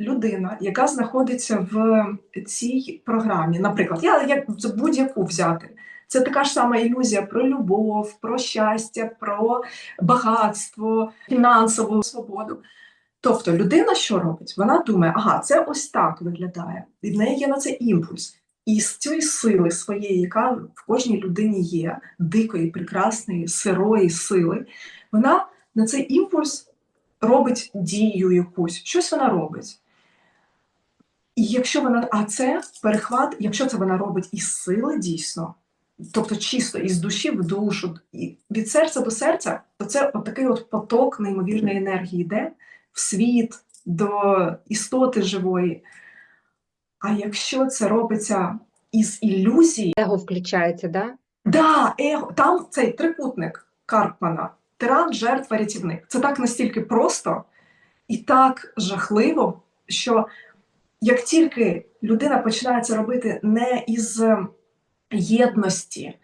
людина, яка знаходиться в цій програмі, наприклад, я як будь-яку взяти. Це така ж сама ілюзія про любов, про щастя, про багатство, фінансову свободу. Тобто людина що робить? Вона думає, ага, це ось так виглядає. І в неї є на це імпульс. І з цієї сили своєї, яка в кожній людині є, дикої, прекрасної, сирої сили, вона на цей імпульс робить дію якусь, щось вона робить. І якщо вона, а це перехват, якщо це вона робить із сили дійсно, тобто чисто із душі в душу, і від серця до серця, то це от такий от поток неймовірної енергії йде в світ до істоти живої. А якщо це робиться із ілюзії, Его включається, да? да, его, там цей трикутник Карпмана, тиран, жертва, рятівник. Це так настільки просто і так жахливо, що як тільки людина починає це робити не із е, єдності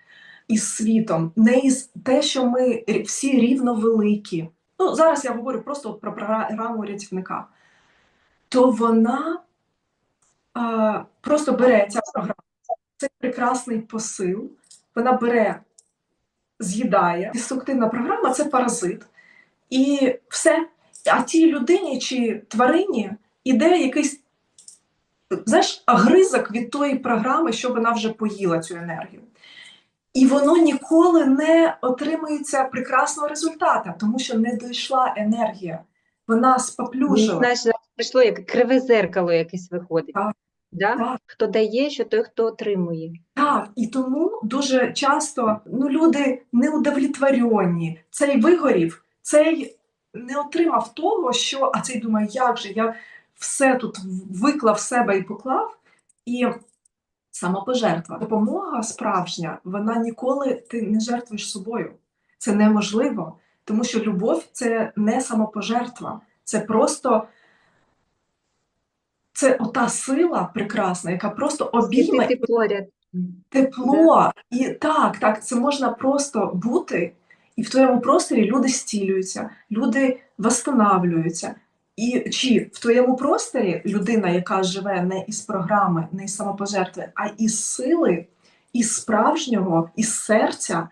із світом, не із те, що ми всі рівно великі. Ну, зараз я говорю просто про програму рятівника, то вона а, просто бере ця програма, цей прекрасний посил, вона бере, з'їдає. Деструктивна програма це паразит. І все. А тій людині чи тварині іде якийсь знаєш, гризок від тої програми, що вона вже поїла цю енергію. І воно ніколи не отримується прекрасного результату, тому що не дійшла енергія. Вона споплюжила. знаєш, прийшло як криве зеркало якесь виходить. Так, Да? так. Хто дає, що той, хто отримує. Так, і тому дуже часто ну, люди неудовлетворені, цей вигорів, цей не отримав того, що, а цей думає, як же я все тут виклав себе і поклав. І самопожертва. Допомога справжня, вона ніколи ти не жертвуєш собою. Це неможливо, тому що любов це не самопожертва, це просто це ота сила прекрасна, яка просто обійме поряд. тепло. І так, так, це можна просто бути, і в твоєму просторі люди стілюються, люди восстанавлюються. І чи в твоєму просторі людина, яка живе не із програми, не із самопожертви, а із сили, із справжнього, із серця,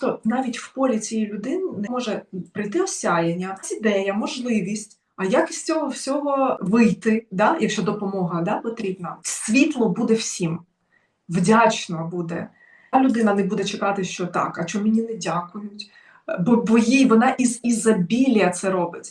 то навіть в полі цієї людини не може прийти осяяння, ідея, можливість. А як із цього всього вийти, да? якщо допомога да, потрібна? Світло буде всім вдячно буде. А людина не буде чекати, що так, а чому мені не дякують? Бо, бо їй вона із ізобілія це робить.